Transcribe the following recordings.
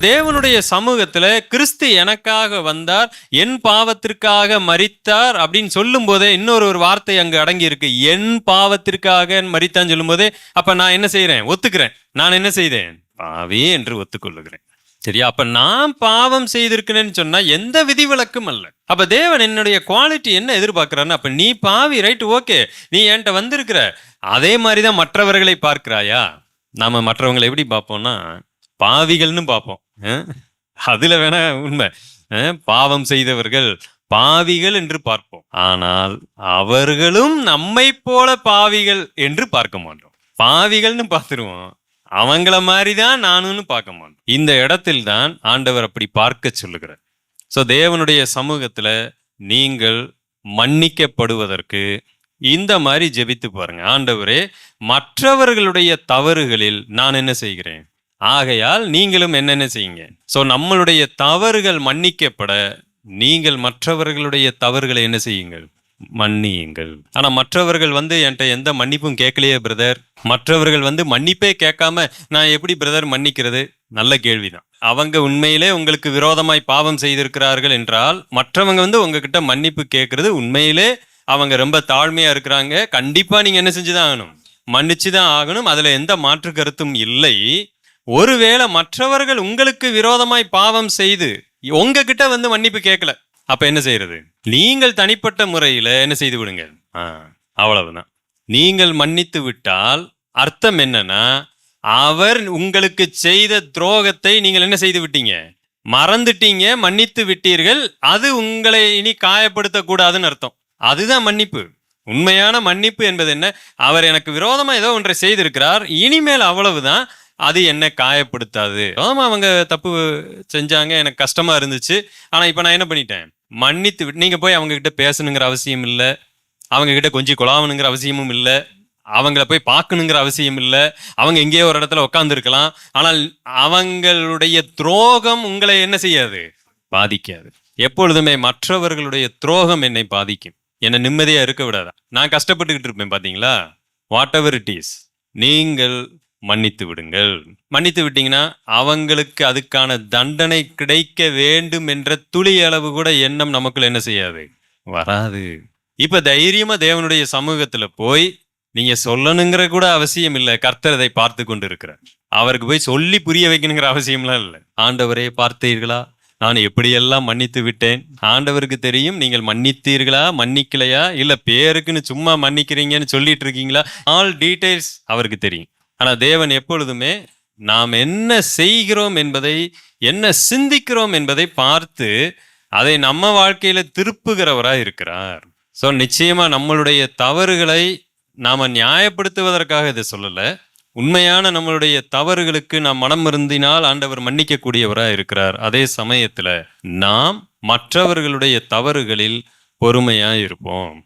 தேவனுடைய சமூகத்துல கிறிஸ்து எனக்காக வந்தார் என் பாவத்திற்காக மறித்தார் அப்படின்னு சொல்லும் போதே இன்னொரு ஒரு வார்த்தை அங்கு அடங்கி இருக்கு என் பாவத்திற்காக மறித்தான்னு சொல்லும் போதே அப்ப நான் என்ன செய்யறேன் ஒத்துக்கிறேன். நான் என்ன செய்தேன்? பாவி என்று ஒத்துக்கொள்ளுகிறேன். சரியா? அப்ப நான் பாவம் செய்திருக்கிறேன்னு சொன்னா எந்த விதிவிலக்கும் அல்ல. அப்ப தேவன் என்னுடைய குவாலிட்டி என்ன எதிர்பார்க்கிறான்னு அப்ப நீ பாவி ரைட் ஓகே நீ என்கிட்ட வந்திருக்கிற அதே மாதிரிதான் மற்றவர்களை பார்க்கிறாயா? நாம மற்றவங்களை எப்படி பார்ப்போம்னா பாவிகள்னு பார்ப்போம். அதுல வேணா உண்மை. பாவம் செய்தவர்கள் பாவிகள் என்று பார்ப்போம். ஆனால் அவர்களும் நம்மை போல பாவிகள் என்று பார்க்க மாட்டோம். பாவிகள்னு பார்த்துருவோம். அவங்கள மாதிரி தான் நானும்னு பார்க்க மாட்டோம். இந்த இடத்தில் தான் ஆண்டவர் அப்படி பார்க்க சொல்லுகிறார். ஸோ தேவனுடைய சமூகத்துல நீங்கள் மன்னிக்கப்படுவதற்கு இந்த மாதிரி ஜெபித்து பாருங்க. ஆண்டவரே மற்றவர்களுடைய தவறுகளில் நான் என்ன செய்கிறேன்? ஆகையால் நீங்களும் என்னென்ன செய்யுங்க? ஸோ நம்மளுடைய தவறுகள் மன்னிக்கப்பட நீங்கள் மற்றவர்களுடைய தவறுகளை என்ன செய்யுங்கள்? மன்னியுங்கள். ஆனால் மற்றவர்கள் வந்து என்கிட்ட எந்த மன்னிப்பும் கேட்கலையே பிரதர் மற்றவர்கள் வந்து மன்னிப்பே கேட்காம நான் எப்படி பிரதர் மன்னிக்கிறது? நல்ல கேள்விதான். அவங்க உண்மையிலே உங்களுக்கு விரோதமாய் பாவம் செய்திருக்கிறார்கள் என்றால் மற்றவங்க வந்து உங்ககிட்ட மன்னிப்பு கேட்கறது உண்மையிலே அவங்க ரொம்ப தாழ்மையாக இருக்கிறாங்க. கண்டிப்பாக நீங்கள் என்ன செஞ்சுதான் ஆகணும்? மன்னிச்சு தான் ஆகணும். அதில் எந்த மாற்று கருத்தும் இல்லை. ஒருவேளை மற்றவர்கள் உங்களுக்கு விரோதமாய் பாவம் செய்து உங்ககிட்ட வந்து மன்னிப்பு கேட்கல அப்ப என்ன செய்யறது நீங்கள் தனிப்பட்ட முறையில என்ன செய்து விடுங்க அவ்வளவுதான். நீங்கள் மன்னித்து விட்டால் அர்த்தம் என்னன்னா அவர் உங்களுக்கு செய்த துரோகத்தை நீங்கள் என்ன செய்து விட்டீங்க? மறந்துட்டீங்க மன்னித்து விட்டீர்கள் அது உங்களை இனி காயப்படுத்த கூடாதுன்னு அர்த்தம். அதுதான் மன்னிப்பு. உண்மையான மன்னிப்பு என்பது என்ன? அவர் எனக்கு விரோதமா ஏதோ ஒன்றை செய்திருக்கிறார் இனிமேல் அவ்வளவுதான். அது என்ன காயப்படுத்தாது. விரோதமா அவங்க தப்பு செஞ்சாங்க எனக்கு கஷ்டமா இருந்துச்சு. ஆனா இப்ப நான் என்ன பண்ணிட்டேன்? மன்னித்து விட்டு நீங்க போய் அவங்க கிட்ட பேசணுங்கிற அவசியம் இல்லை. அவங்க கிட்ட கொஞ்சம் குழாவணுங்கிற அவசியமும் இல்லை. அவங்கள போய் பார்க்கணுங்கிற அவசியம் இல்லை. அவங்க எங்கேயோ ஒரு இடத்துல உட்காந்துருக்கலாம் ஆனால் அவங்களுடைய துரோகம் உங்களை என்ன செய்யாது? பாதிக்காது. எப்பொழுதுமே மற்றவர்களுடைய துரோகம் என்னை பாதிக்கும். என்னை நிம்மதியா இருக்க விடாதா? நான் கஷ்டப்பட்டுக்கிட்டு இருப்பேன் பாத்தீங்களா? வாட் எவர் இட் இஸ் நீங்கள் மன்னித்து விடுங்கள். மன்னித்து விட்டீங்கன்னா அவங்களுக்கு அதுக்கான தண்டனை கிடைக்க வேண்டும் என்ற துளி அளவு கூட எண்ணம் நமக்குள்ள என்ன செய்யாது? வராது. இப்ப தைரியமா தேவனுடைய சமூகத்துல போய் நீங்க சொல்லணுங்கிற கூட அவசியம் இல்லை. கர்த்தர் அதை பார்த்து கொண்டு இருக்கிறார் அவருக்கு போய் சொல்லி புரிய வைக்கணுங்கிற அவசியம்லாம் இல்லை. ஆண்டவரே பார்த்தீர்களா? நான் எப்படியெல்லாம் மன்னித்து விட்டேன்? ஆண்டவருக்கு தெரியும். நீங்கள் மன்னித்தீர்களா? மன்னிக்கலையா? இல்ல பேருக்குன்னு சும்மா மன்னிக்கிறீங்கன்னு சொல்லிட்டு இருக்கீங்களா? ஆல் டீடைல்ஸ் அவருக்கு தெரியும். ஆனால் தேவன் எப்பொழுதுமே நாம் என்ன செய்கிறோம் என்பதை என்ன சிந்திக்கிறோம் என்பதை பார்த்து அதை நம்ம வாழ்க்கையில் திருப்புகிறவராக இருக்கிறார். ஸோ நிச்சயமாக நம்மளுடைய தவறுகளை நாம் நியாயப்படுத்துவதற்காக இதை சொல்லலை. உண்மையான நம்மளுடைய தவறுகளுக்கு நாம் மனம் இருந்தினால் ஆண்டவர் மன்னிக்கக்கூடியவராக இருக்கிறார். அதே சமயத்தில் நாம் மற்றவர்களுடைய தவறுகளில் பொறுமையாக இருப்போம்.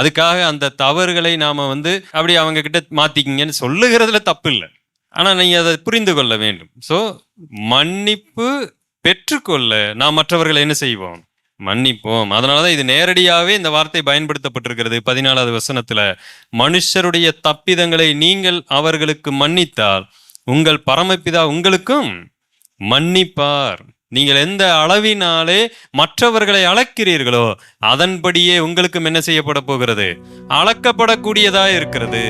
அதுக்காக அந்த தவறுகளை நாம் வந்து அப்படி அவங்க கிட்ட மாற்றிக்கிங்கன்னு சொல்லுகிறதுல தப்பு இல்லை ஆனால் நீங்க அதை புரிந்து கொள்ள வேண்டும். ஸோ மன்னிப்பு பெற்றுக்கொள்ள நாம் மற்றவர்களை என்ன செய்வோம்? மன்னிப்போம். அதனாலதான் இது நேரடியாகவே இந்த வார்த்தை பயன்படுத்தப்பட்டிருக்கிறது பதினாலாவது வசனத்தில். மனுஷருடைய தப்பிதங்களை நீங்கள் அவர்களுக்கு மன்னித்தால் உங்கள் பரமபிதா உங்களுக்கும் மன்னிப்பார். நீங்கள் எந்த அளவினாலே மற்றவர்களை அளக்கிறீர்களோ அதன்படியே உங்களுக்கும் என்ன செய்யப்பட போகிறது? அளக்கப்படக்கூடியதா இருக்கிறது.